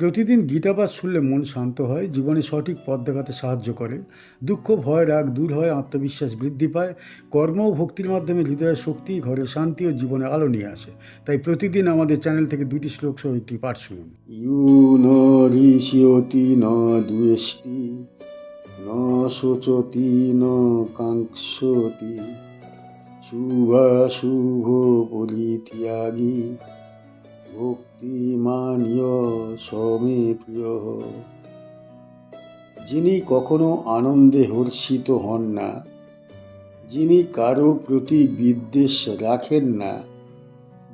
প্রতিদিন গীতাপাঠ শুনলে মন শান্ত হয়, জীবনে সঠিক পথ দেখাতে সাহায্য করে। দুঃখ, ভয়, রাগ দূর হয়, আত্মবিশ্বাস বৃদ্ধি পায়। কর্ম ও ভক্তির মাধ্যমে হৃদয়ের শক্তি, ঘরে শান্তি ও জীবনে আলো নিয়ে আসে। তাই প্রতিদিন আমাদের চ্যানেল থেকে দুটি শ্লোক সহ একটি পাঠ শুনুন। ন শোচতি ন কাঙ্ক্ষতি, শুভাশুভ পরিত্যাগী ভক্তিমানীয় সমে প্রিয়। যিনি কখনো আনন্দে হর্ষিত হন না, যিনি কারও প্রতি বিদ্বেষ রাখেন না,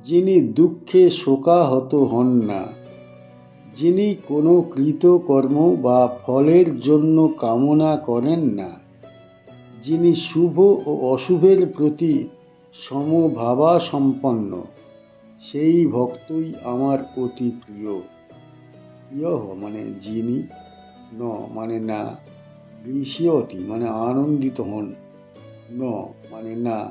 যিনি দুঃখে শোকাহত হন না, যিনি কোনো কৃতকর্ম বা ফলের জন্য কামনা করেন না, যিনি শুভ ও অশুভের প্রতি সমভাবা সম্পন্ন সেই ভক্তই আমার অতি প্রিয়। প্রিয় মানে যিনি? ন মানে না। ঋষিয়তি মানে আনন্দিত হন। ন মানে না।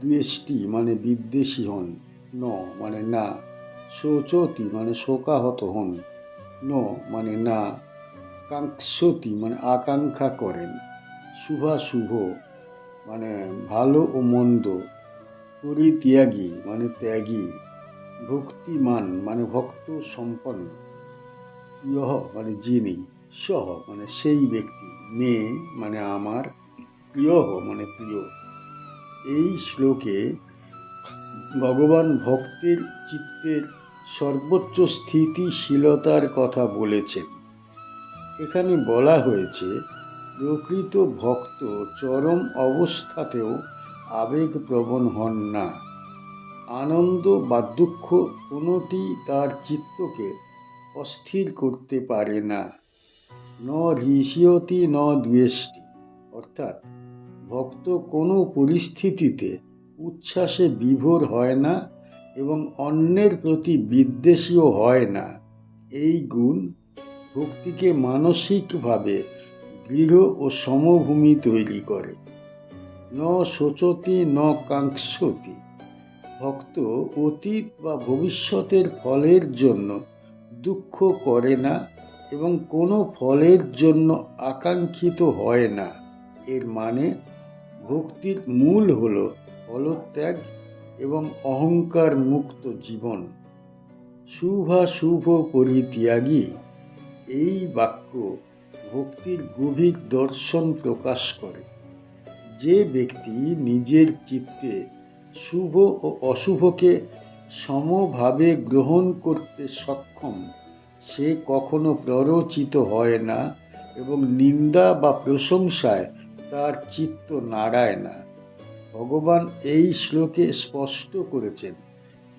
দ্বেষ্টি মানে বিদ্বেষী হন। ন মানে না। শোচতি মানে শোকাহত হন। ন মানে না। কাঙ্ক্ষতি মানে আকাঙ্ক্ষা করেন। শুভাশুভ মানে ভালো ও মন্দ। পরিত্যাগী মানে ত্যাগী, ভক্তিমান মানে ভক্ত সম্পন্ন। ইহ মানে যিনি সহ মানে সেই ব্যক্তি মে মানে আমার প্রিয় মানে প্রিয়। এই শ্লোকে ভগবান ভক্তের চিত্তের সর্বোচ্চ স্থিতিশীলতার কথা বলেছেন। এখানে বলা হয়েছে, প্রকৃত ভক্ত চরম অবস্থাতেও আবেগপ্রবণ হন না। আনন্দ বা দুঃখ কোনোটি তার চিত্তকে অস্থির করতে পারে না। ন হৃষিয়তি, ন দ্বেষ্টি। অর্থাৎ, ভক্ত কোনো পরিস্থিতিতে উচ্ছ্বাসে বিভোর হয় না এবং অন্যের প্রতি বিদ্বেষীও হয় না। এই গুণ ভক্তিকে মানসিকভাবে দৃঢ় ও সমভূমি তৈরি করে। ন শোচতি, ন কাঙ্ক্ষতি। ভক্ত অতীত বা ভবিষ্যতের ফলের জন্য দুঃখ করে না এবং কোনো ফলের জন্য আকাঙ্ক্ষিত হয় না। এর মানে ভক্তির মূল হল ফলত্যাগ এবং অহংকার মুক্ত জীবন। শুভাশুভ পরিত্যাগী। এই বাক্য ভক্তির গভীর দর্শন প্রকাশ করে। যে ব্যক্তি নিজের চিত্তে শুভ ও অশুভকে সমভাবে গ্রহণ করতে সক্ষম, সে কখনো প্ররোচিত হয় না এবং নিন্দা বা প্রশংসায় তার চিত্ত নাড়ায় না। ভগবান এই শ্লোকে স্পষ্ট করেছেন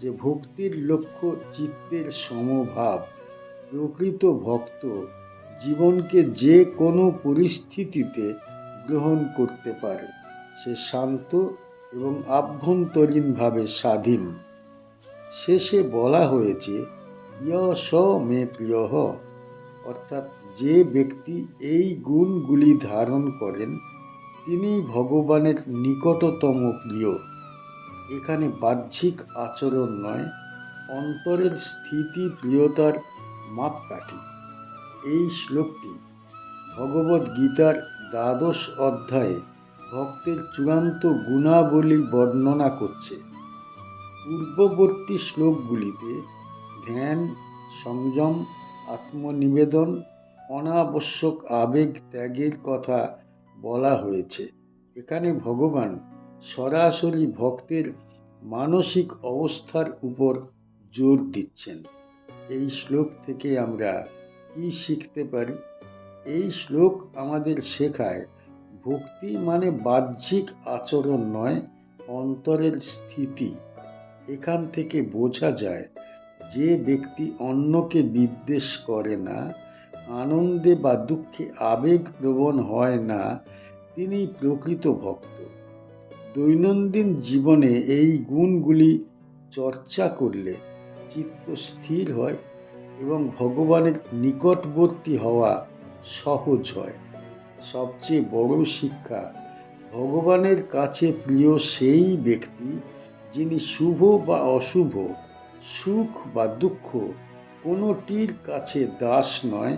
যে ভক্তির লক্ষ্য চিত্তের সমভাব। প্রকৃত ভক্ত জীবনকে যে কোনো পরিস্থিতিতে গ্রহণ করতে পারে। সে শান্ত এবং আভ্যন্তরীণভাবে স্বাধীন। শেষে বলা হয়েছে ইয় স মে প্রিয় অর্থাৎ যে ব্যক্তি এই গুণগুলি ধারণ করেন, তিনি ভগবানের নিকটতম প্রিয়। এখানে বাহ্যিক আচরণ নয়, অন্তরের স্থিতি প্রিয়তার মাপকাঠি। এই শ্লোকটি ভগবদ গীতার দ্বাদশ অধ্যায়ে ভক্তের চূড়ান্ত গুণাবলী বর্ণনা করছে। পূর্ববর্তী শ্লোকগুলিতে ধ্যান, সংযম, আত্মনিবেদন, অনাবশ্যক আবেগ ত্যাগের কথা বলা হয়েছে। এখানে ভগবান সরাসরি ভক্তের মানসিক অবস্থার উপর জোর দিচ্ছেন। এই শ্লোক থেকে আমরা কি শিখতে পারি? এই শ্লোক আমাদের শেখায়, ভক্তি মানে বাহ্যিক আচরণ নয়, অন্তরের স্থিতি। এখান থেকে বোঝা যায়, যে ব্যক্তি অন্যকে বিদ্বেষ করে না, আনন্দে বা দুঃখে আবেগপ্রবণ হয় না, তিনি প্রকৃত ভক্ত। দৈনন্দিন জীবনে এই গুণগুলি চর্চা করলে চিত্ত স্থির হয় এবং ভগবানের নিকটবর্তী হওয়া সহজ হয়। সবচেয়ে বড় শিক্ষা ভগবানের কাছে প্রিয় সেই ব্যক্তি যিনি শুভ বা অশুভ, সুখ বা দুঃখ কোনোটির কাছে দাস নয়,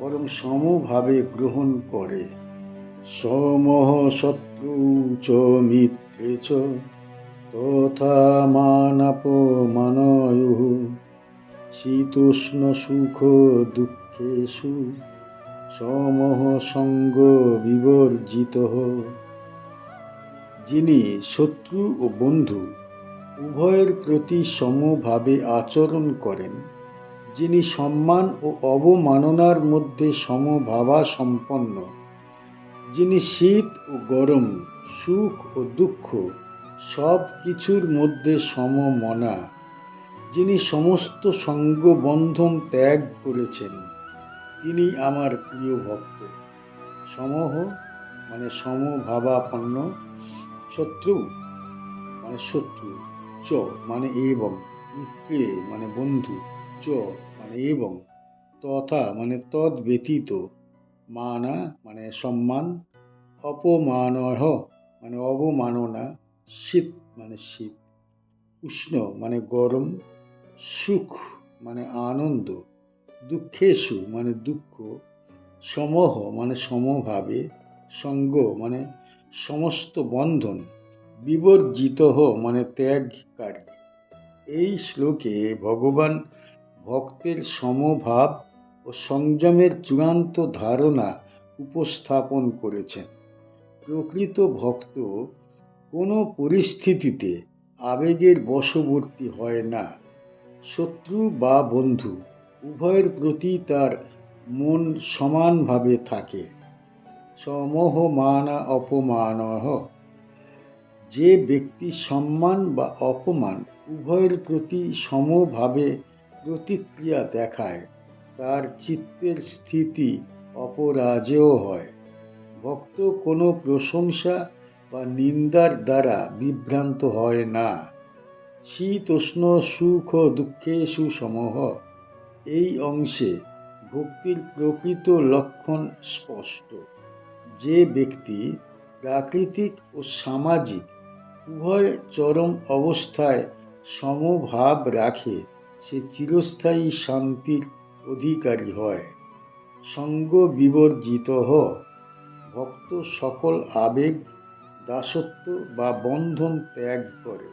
বরং সমভাবে গ্রহণ করে। সমহ শত্রু চ মিত্রে চ, তথা মানাপমানয়ু শীতোষ্ণ সুখ সমহ সঙ্গ বিবর্জিত যিনি শত্রু ও বন্ধু উভয়ের প্রতি সমভাবে আচরণ করেন, যিনি সম্মান ও অবমাননার মধ্যে সমভাবা সম্পন্ন যিনি শীত ও গরম, সুখ ও দুঃখ সব কিছুর মধ্যে সমমনা, যিনি সমস্ত সঙ্গ বন্ধন ত্যাগ করেছেন। তিনি আমার প্রিয় ভক্ত। সমহ মানে সমভাবাপন্ন শত্রু মানে শত্রু, চ মানে এবং মিত্রে মানে বন্ধু, চ মানে এবং, তথা মানে তদ ব্যতীত মানা মানে সম্মান, অপমানহ মানে অবমাননা, শীত মানে শীত, উষ্ণ মানে গরম, সুখ মানে আনন্দ দুঃখেশু মানে দুঃখ, সমহ মানে সমভাবে সঙ্গ মানে সমস্ত বন্ধন, বিবর্জিত মানে ত্যাগকারী। এই শ্লোকে ভগবান ভক্তের সমভাব ও সংযমের চূড়ান্ত ধারণা উপস্থাপন করেছেন। প্রকৃত ভক্ত কোনো পরিস্থিতিতে আবেগের বশবর্তী হয় না। শত্রু বা বন্ধু উভয়ের প্রতি তার মন সমানভাবে থাকে। সমহ মানা অপমানহ। যে ব্যক্তি সম্মান বা অপমান উভয়ের প্রতি সমভাবে প্রতিক্রিয়া দেখায়, তার চিত্তের স্থিতি অপরাজেয় হয়। ভক্ত কোনো প্রশংসা বা নিন্দার দ্বারা বিভ্রান্ত হয় না। শীতোষ্ণ সুখ ও দুঃখে, সুসমহ। এই অংশে ভক্তির প্রকৃত লক্ষণ স্পষ্ট। যে ব্যক্তি প্রাকৃতিক ও সামাজিক উভয় চরম অবস্থায় সমভাব রাখে, সে চিরস্থায়ী শান্তির অধিকারী হয়। সঙ্গ বিবর্জিত হ। ভক্ত সকল আবেগ, দাসত্ব বা বন্ধন ত্যাগ করে।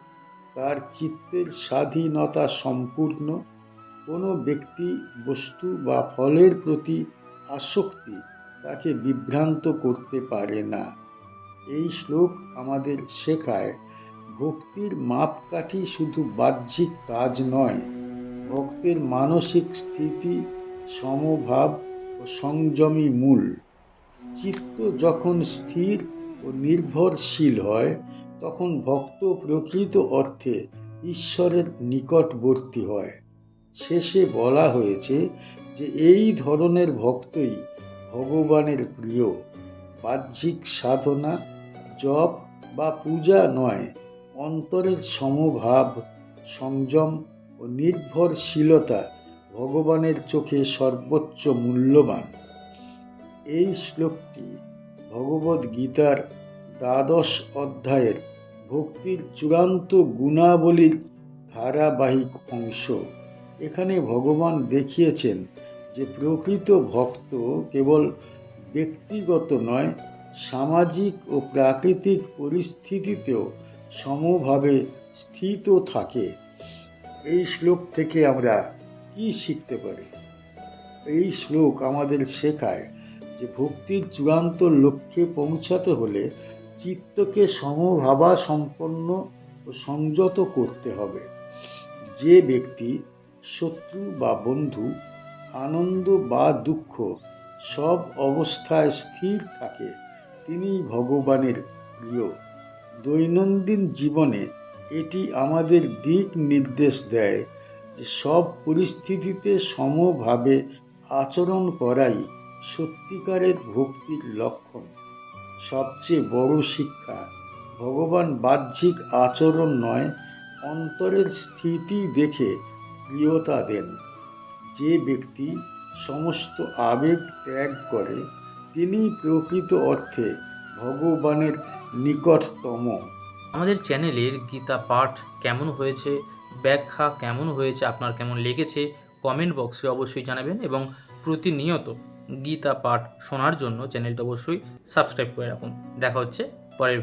তার চিত্তের স্বাধীনতা সম্পূর্ণ কোনো ব্যক্তি বস্তু বা ফলের প্রতি আসক্তি তাকে বিভ্রান্ত করতে পারে না। এই শ্লোক আমাদের শেখায়, ভক্তির মাপকাঠি শুধু বাহ্যিক কাজ নয়, ভক্তের মানসিক স্থিতি, সমভাব ও সংযমী মূল। চিত্ত যখন স্থির ও নির্ভরশীল হয়, তখন ভক্ত প্রকৃত অর্থে ঈশ্বরের নিকটবর্তী হয়। শেষে বলা হয়েছে যে এই ধরনের ভক্তই ভগবানের প্রিয়। বাহ্যিক সাধনা, জপ বা পূজা নয়, অন্তরের সমভাব, সংযম ও নির্ভরশীলতা ভগবানের চোখে সর্বোচ্চ মূল্যবান। এই শ্লোকটি ভগবদ গীতার দ্বাদশ অধ্যায়ের ভক্তির চূড়ান্ত গুণাবলীর ধারাবাহিক অংশ। এখানে ভগবান দেখিয়েছেন যে প্রকৃত ভক্ত কেবল ব্যক্তিগত নয়, সামাজিক ও প্রাকৃতিক পরিস্থিতিতেও সমভাবে স্থিত থাকে। এই শ্লোক থেকে আমরা কি শিখতে পারি? এই শ্লোক আমাদের শেখায় যে ভক্তির চূড়ান্ত লক্ষ্যে পৌঁছাতে হলে চিত্তকে সমভাবা সম্পন্ন ও সংযত করতে হবে। যে ব্যক্তি শত্রু বা বন্ধু, আনন্দ বা দুঃখ, সব অবস্থায় স্থির থাকে। তিনি ভগবানের প্রিয়। দৈনন্দিন জীবনে এটি আমাদের দিক নির্দেশ দেয় যে সব পরিস্থিতিতে সমভাবে আচরণ করাই সত্যিকারের ভক্তির লক্ষণ। সবচেয়ে বড় শিক্ষা, ভগবান বাহ্যিক আচরণ নয়, অন্তরের স্থিতি দেখে প্রিয়তা দেন। যে ব্যক্তি সমস্ত আবেগ ত্যাগ করে, তিনি প্রকৃত অর্থে ভগবানের নিকটতম। আমাদের চ্যানেলের গীতা পাঠ কেমন হয়েছে, ব্যাখ্যা কেমন হয়েছে, আপনার কেমন লেগেছে কমেন্ট বক্সে অবশ্যই জানাবেন এবং প্রতিনিয়ত গীতা পাঠ শোনার জন্য চ্যানেলটা অবশ্যই সাবস্ক্রাইব করে রাখুন। দেখা হচ্ছে পরের